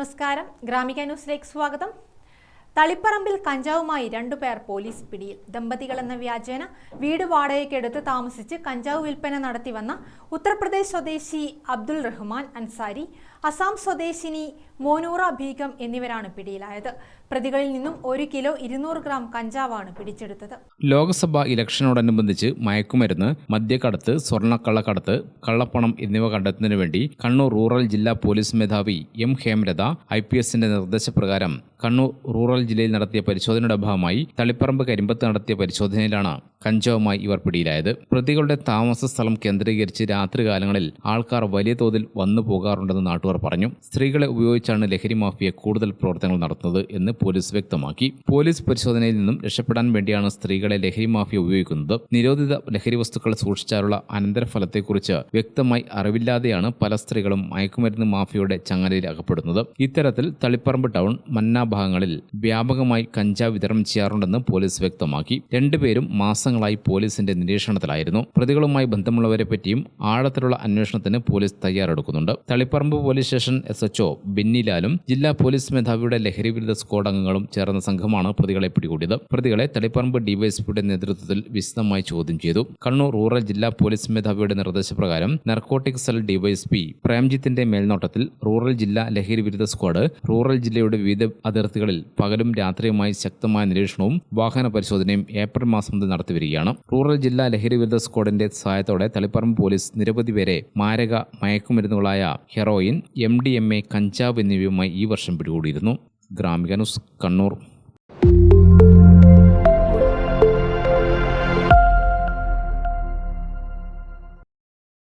നമസ്കാരം. ഗ്രാമിക ന്യൂസിലേക്ക് സ്വാഗതം. തളിപ്പറമ്പിൽ കഞ്ചാവുമായി രണ്ടുപേർ പോലീസ് പിടിയിൽ. ദമ്പതികൾ എന്ന വ്യാജേന വീട് വാടകയ്ക്കെടുത്ത് താമസിച്ച് കഞ്ചാവ് വിൽപ്പന നടത്തിവന്ന ഉത്തർപ്രദേശ് സ്വദേശി അബ്ദുൾ റഹ്മാൻ അൻസാരി അസാം സ്വദേശിനി മോനൂറ ഭീകം എന്നിവരാണ് പിടിയിലായത്. പ്രതികളിൽ നിന്നും ഒരു കിലോ ഇരുന്നൂറ് ഗ്രാം കഞ്ചാവാണ് പിടിച്ചെടുത്തത്. ലോക്സഭാ ഇലക്ഷനോടനുബന്ധിച്ച് മയക്കുമരുന്ന് മദ്യക്കടത്ത് സ്വർണക്കള്ളക്കടത്ത് കള്ളപ്പണം എന്നിവ കണ്ടെത്തുന്നതിനു വേണ്ടി കണ്ണൂർ റൂറൽ ജില്ലാ പോലീസ് മേധാവി എം ഹേമലത ഐ പി എസിന്റെ നിർദ്ദേശപ്രകാരം കണ്ണൂർ റൂറൽ ജില്ലയിൽ നടത്തിയ പരിശോധനയുടെ ഭാഗമായി തളിപ്പറമ്പ് കരിമ്പത്ത് നടത്തിയ പരിശോധനയിലാണ് കഞ്ചാവുമായി ഇവർ പിടിയിലായത്. പ്രതികളുടെ താമസ സ്ഥലം കേന്ദ്രീകരിച്ച് രാത്രികാലങ്ങളിൽ ആൾക്കാർ വലിയ തോതിൽ വന്നു പോകാറുണ്ടെന്ന് നാട്ടുകാർ പറഞ്ഞു. സ്ത്രീകളെ ഉപയോഗിച്ചാണ് ലഹരി മാഫിയ കൂടുതൽ പ്രവർത്തനങ്ങൾ നടത്തുന്നത് എന്ന് പോലീസ് വ്യക്തമാക്കി. പോലീസ് പരിശോധനയിൽ നിന്നും രക്ഷപ്പെടാൻ വേണ്ടിയാണ് സ്ത്രീകളെ ലഹരി മാഫിയ ഉപയോഗിക്കുന്നത്. നിരോധിത ലഹരി വസ്തുക്കൾ സൂക്ഷിച്ചാലുള്ള അനന്തരഫലത്തെക്കുറിച്ച് വ്യക്തമായി അറിവില്ലാതെയാണ് പല സ്ത്രീകളും മയക്കുമരുന്ന് മാഫിയയുടെ ചങ്ങലയിൽ അകപ്പെടുന്നത്. ഇത്തരത്തിൽ തളിപ്പറമ്പ് ടൗൺ മന്ന ഭാഗങ്ങളിൽ വ്യാപകമായി കഞ്ചാവ് വിതരണം ചെയ്യാറുണ്ടെന്ന് പോലീസ് വ്യക്തമാക്കി. രണ്ടുപേരും മാസങ്ങളായി പോലീസിന്റെ നിരീക്ഷണത്തിലായിരുന്നു. പ്രതികളുമായി ബന്ധമുള്ളവരെ പറ്റിയും ആഴത്തിലുള്ള അന്വേഷണത്തിന് police തയ്യാറെടുക്കുന്നുണ്ട്. Taliparamba police station S HO ബിന്നിലാലും ജില്ലാ പോലീസ് മേധാവിയുടെ ലഹരിവിരുദ്ധ സ്ക്വാഡ് അംഗങ്ങളും ചേർന്ന സംഘമാണ് പ്രതികളെ പിടികൂടിയത്. പ്രതികളെ തളിപ്പറമ്പ് ഡിവൈഎസ്പിയുടെ നേതൃത്വത്തിൽ വിശദമായി ചോദ്യം ചെയ്തു. കണ്ണൂർ റൂറൽ ജില്ലാ പോലീസ് മേധാവിയുടെ നിർദ്ദേശപ്രകാരം നർക്കോട്ടിക് സെൽ ഡിവൈഎസ്പി പ്രേംജിത്തിന്റെ മേൽനോട്ടത്തിൽ റൂറൽ ജില്ലാ ലഹരി വിരുദ്ധ സ്ക്വാഡ് റൂറൽ ജില്ലയുടെ വിവിധ അതിർത്തികളിൽ പകലും രാത്രിയുമായി ശക്തമായ നിരീക്ഷണവും വാഹന പരിശോധനയും ഏപ്രിൽ മാസം മുതൽ നടത്തിവരികയാണ്. റൂറൽ ജില്ലാ ലഹരി വിരുദ്ധ സ്ക്വാഡിന്റെ സഹായത്തോടെ തളിപ്പറമ്പ് പോലീസ് നിരവധി പേരെ മാരക മയക്കുമരുന്നുകളായ heroin M D M A കഞ്ചാവ് എന്നിവയുമായി ഈ വർഷം പിടികൂടിയിരുന്നു. ഗ്രാമിക ന്യൂസ് കണ്ണൂർ.